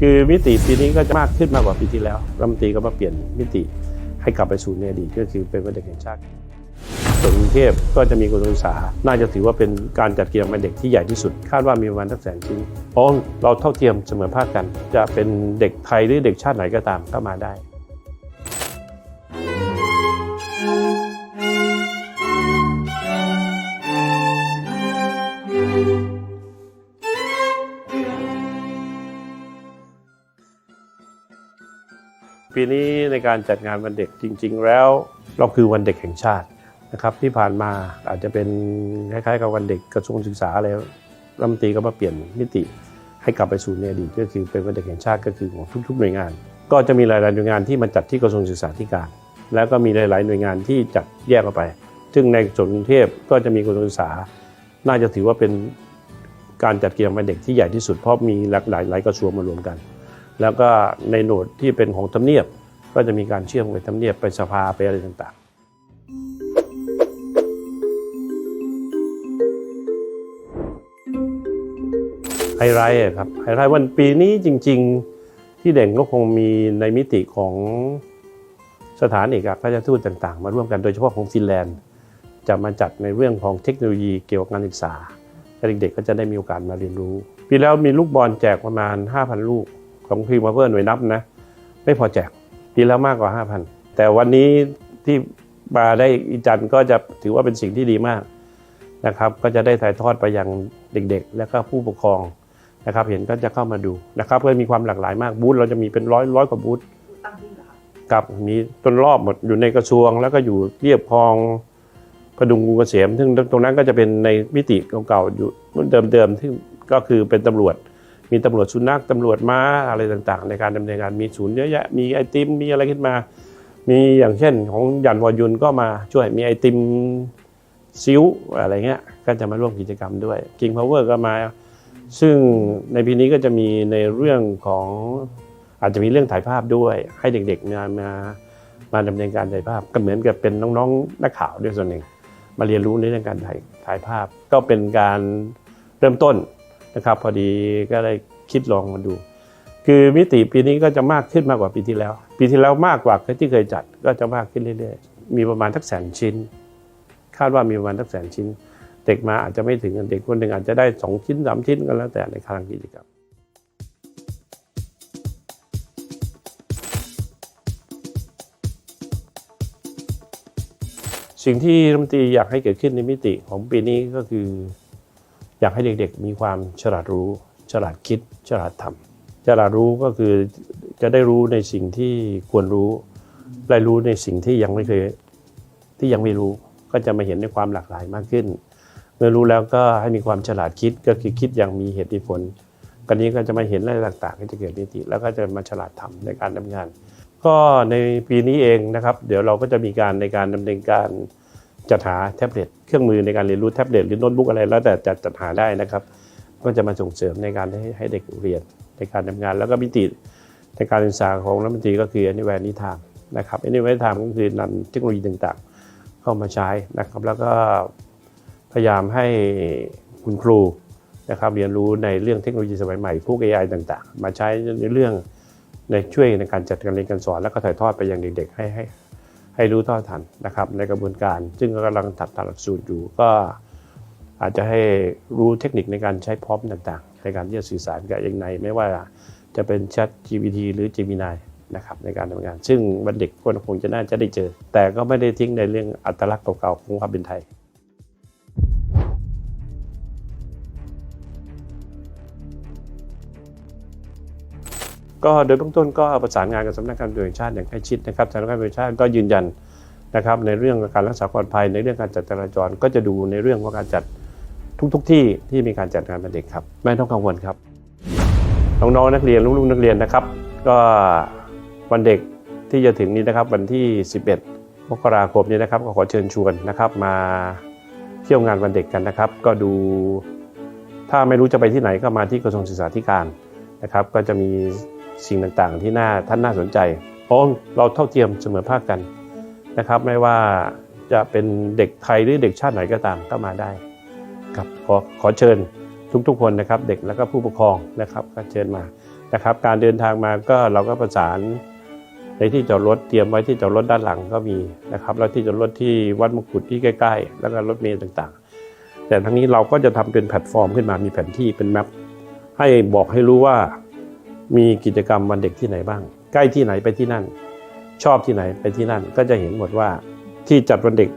คือมิติปีนี้ก็จะมากขึ้นมากกว่าปีที่แล้วรัฐมนตรีก็มาเปลี่ยนมิติให้กลับไปสู่ในอดีตก็คือเป็นวันเด็กแห่งชาติส่วนกรุงเทพก็จะมีกระทรวงศึกษา น่าจะถือว่าเป็นการจัดกิจกรรมเด็กที่ใหญ่ที่สุด คาดว่ามีประมาณทักแสนชิ้นเพราะเราเท่าเทียมเสมอภาคกัน จะเป็นเด็กไทยหรือเด็กชาติไหนก็ตามก็มาได้ ปีนี้ในการจัดงานวันเด็กจริง ๆ แล้วเราคือวันเด็กแห่งชาตินะครับที่ผ่านมาอาจจะเป็นคล้ายๆกับวันเด็กกระทรวงศึกษาอะไรรัฐมนตรีก็มาเปลี่ยนมิติ ให้กลับไปสู่ในอดีตก็คือเป็นวันเด็กแห่งชาติก็คือของทุก ๆ หน่วยงาน ก็จะมีหลายๆหน่วยงานที่มาจัดที่กระทรวงศึกษาธิการ แล้วก็มีหลาย ๆ หน่วยงานที่จัดแยกออกไป ซึ่งในส่วนกรุงเทพก็จะมีกระทรวงศึกษา น่าจะถือว่าเป็นการจัดกิจกรรมวันเด็กที่ใหญ่ที่สุดเพราะมีหลากหลายหลายกระทรวงมารวมกัน แล้วก็ในโหนดที่เป็นของทำเนียบ ก็จะมีการเชื่อมไปทำเนียบไปสภาไปอะไรต่างๆไฮไลท์ครับไฮไลท์วันปีนี้จริง ๆ ที่เด่นก็คงมีในมิติของสถานเอกอัครราชทูตต่างๆ มาร่วมกันโดยเฉพาะของฟินแลนด์ จะมาจัดในเรื่องของเทคโนโลยีเกี่ยวกับการศึกษาและเด็กๆก็จะได้มีโอกาสมาเรียนรู้ ปีแล้วมีลูกบอลแจกประมาณ 5,000 ลูก ของพีมาเพื่อน่วยนับนะ ไม่พอแจกปีแล้วมากกว่า 5,000 แต่วันนี้ที่มาได้อีจันก็จะถือว่าเป็นสิ่งที่ดีมากนะครับ ก็จะได้ถ่ายทอดไปยังเด็กๆ และก็ผู้ปกครองนะครับ เห็นก็จะเข้ามาดูนะครับก็มีความหลากหลายมากบูธเราจะมีเป็นร้อยร้อยกว่าบูธกับมีต้นรอบหมดอยู่ในกระทรวง แล้วก็อยู่เรียบคลองพดุงกรุงเกษมซึ่งตรงนั้นก็จะเป็นในมิติเก่าๆอยู่เดิมๆที่ก็คือเป็นตำรวจ มีตำรวจสุนัขตำรวจม้าอะไรต่างๆ ในการดำเนินงานมีศูนย์เยอะแยะมีไอติมมีอะไรขึ้นมา มีอย่างเช่นของยันวอยุนก็มาช่วยมีไอติมซิวอะไรเงี้ยก็จะมาร่วมกิจกรรมด้วย King Power ก็มา ซึ่งในปีนี้ก็จะมีในเรื่องของอาจจะมีเรื่องถ่ายภาพด้วยให้เด็กๆมามามาดำเนินการถ่ายภาพก็เหมือนกับเป็นน้องๆนักข่าวด้วยส่วนหนึ่ง มาเรียนรู้ในเรื่องการถ่ายถ่ายภาพ ก็เป็นการเริ่มต้น นะครับ พอดีก็เลยคิดลองมาดู คือมิติปีนี้ก็จะมากขึ้นมากกว่าปีที่แล้ว ปีที่แล้วมากกว่าที่เคยจัดก็จะมากขึ้นเรื่อยๆ มีประมาณทักแสนชิ้น คาดว่ามีประมาณทักแสนชิ้น เด็กมาอาจจะไม่ถึงเด็กคนหนึ่งอาจจะได้สองชิ้นสามชิ้นก็แล้วแต่ในครั้งกิจกรรมสิ่งที่รัฐมนตรีอยากให้เกิดขึ้นในมิติของปีนี้ก็คือ อยากให้เด็กๆ มีความฉลาดรู้ ฉลาดคิด ฉลาดทำฉลาดรู้ก็คือจะได้รู้ในสิ่งที่ควรรู้ได้รู้ในสิ่งที่ยังไม่เคยที่ยังไม่รู้ก็จะมาเห็นในความหลากหลายมากขึ้น เมื่อรู้แล้วก็ให้มีความฉลาดคิดก็คือคิดอย่างมีเหตุผลกันนี้ก็จะมาเห็นอะไรต่างๆก็จะเกิดมิติ แล้วก็จะมาฉลาดทำในการทำงาน ก็ในปีนี้เองนะครับ เดี๋ยวเราก็จะมีการในการดำเนินการ จัดหาแท็บเล็ตเครื่องมือในการเรียนรู้แท็บเล็ตหรือโน้ตบุ๊กอะไรแล้วแต่จะจัดหาได้นะครับ ก็จะมาส่งเสริมในการให้ให้เด็กเรียนในการทำงาน แล้วก็มิติในการศึกษาของรัฐมนตรีก็คือ anywhere anytime นะครับ anywhere anytime ก็คือนำเทคโนโลยีต่างๆ เข้ามาใช้นะครับ แล้วก็พยายามให้คุณครูนะครับเรียนรู้ในเรื่องเทคโนโลยีสมัยใหม่พวก AI ต่างๆ มาใช้ในเรื่องในช่วยในการจัดการเรียนการสอนแล้วก็ถ่ายทอดไปยังเด็กๆให้ให้ ให้รู้เท่าทันนะครับในกระบวนการ ซึ่งกำลังตัดตลักสูตรอยู่ก็อาจจะให้รู้เทคนิคในการใช้พร้อมต่างๆ ในการที่จะสื่อสารกับเองในไม่ว่าจะเป็น Chat GPT หรือ Gemini นะครับในการทำงาน ซึ่งวันเด็กคนคงจะน่าจะได้เจอ แต่ก็ไม่ได้ทิ้งในเรื่องอัตลักษณ์เก่าๆของความเป็นไทย ก็โดยเบื้องต้นก็ประสานงานกับสำนักงานตำรวจแห่งชาติอย่างใกล้ชิดนะครับสำนักงานตำรวจแห่งชาติก็ยืนยันนะครับในเรื่องการรักษาความปลอดภัยในเรื่องการจัดจราจรก็จะดูในเรื่องของการจัดทุกๆทที่ที่มีการจัดงานวันเด็กครับ ไม่ต้องกังวลครับน้องๆนักเรียนลูกๆนักเรียนนะครับ ก็วันเด็กที่จะถึงนี้นะครับวันที่ 11 มกราคมนี้นะครับก็ขอเชิญชวนนะครับมาเที่ยวงานวันเด็กกันนะครับ ก็ดูถ้าไม่รู้จะไปที่ไหนก็มาที่กระทรวงศึกษาธิการนะครับ ก็จะมี สิ่งต่างๆ ที่น่าท่านน่าสนใจ เพราะเราเท่าเทียมเสมอภาคกันนะครับ ไม่ว่าจะเป็นเด็กไทยหรือเด็กชาติไหนก็ตามก็มาได้ครับขอขอเชิญทุกๆคนนะครับเด็กแล้วก็ผู้ปกครองนะครับก็เชิญมานะครับ การเดินทางมาก็เราก็ประสานในที่จอดรถเตรียมไว้ที่จอดรถด้านหลังก็มีนะครับ แล้วที่จอดรถที่วัดมงกุฎที่ใกล้ ๆ แล้วก็รถเมล์ต่างๆ แต่ทั้งนี้เราก็จะทำเป็นแพลตฟอร์มขึ้นมามีแผนที่เป็นแมปให้บอกให้รู้ว่า มีกิจกรรมวันเด็กที่ไหนบ้าง ใกล้ที่ไหนไปที่นั่น ชอบที่ไหนไปที่นั่น ก็จะเห็นหมดว่าที่จัดวันเด็ก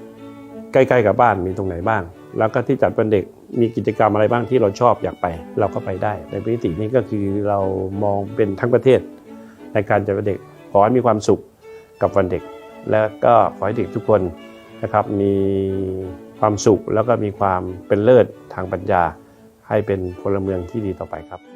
ใกล้ๆกับบ้านมีตรงไหนบ้าง แล้วก็ที่จัดวันเด็กมีกิจกรรมอะไรบ้างที่เราชอบอยากไป เราก็ไปได้ในมิตินี้ก็คือเรามองเป็นทั้งประเทศ ในการจัดวันเด็กขอให้มีความสุขกับวันเด็ก และก็ขอให้เด็กทุกคนนะครับมีความสุขแล้วก็มีความเป็นเลิศทางปัญญา ให้เป็นพลเมืองที่ดีต่อไปครับ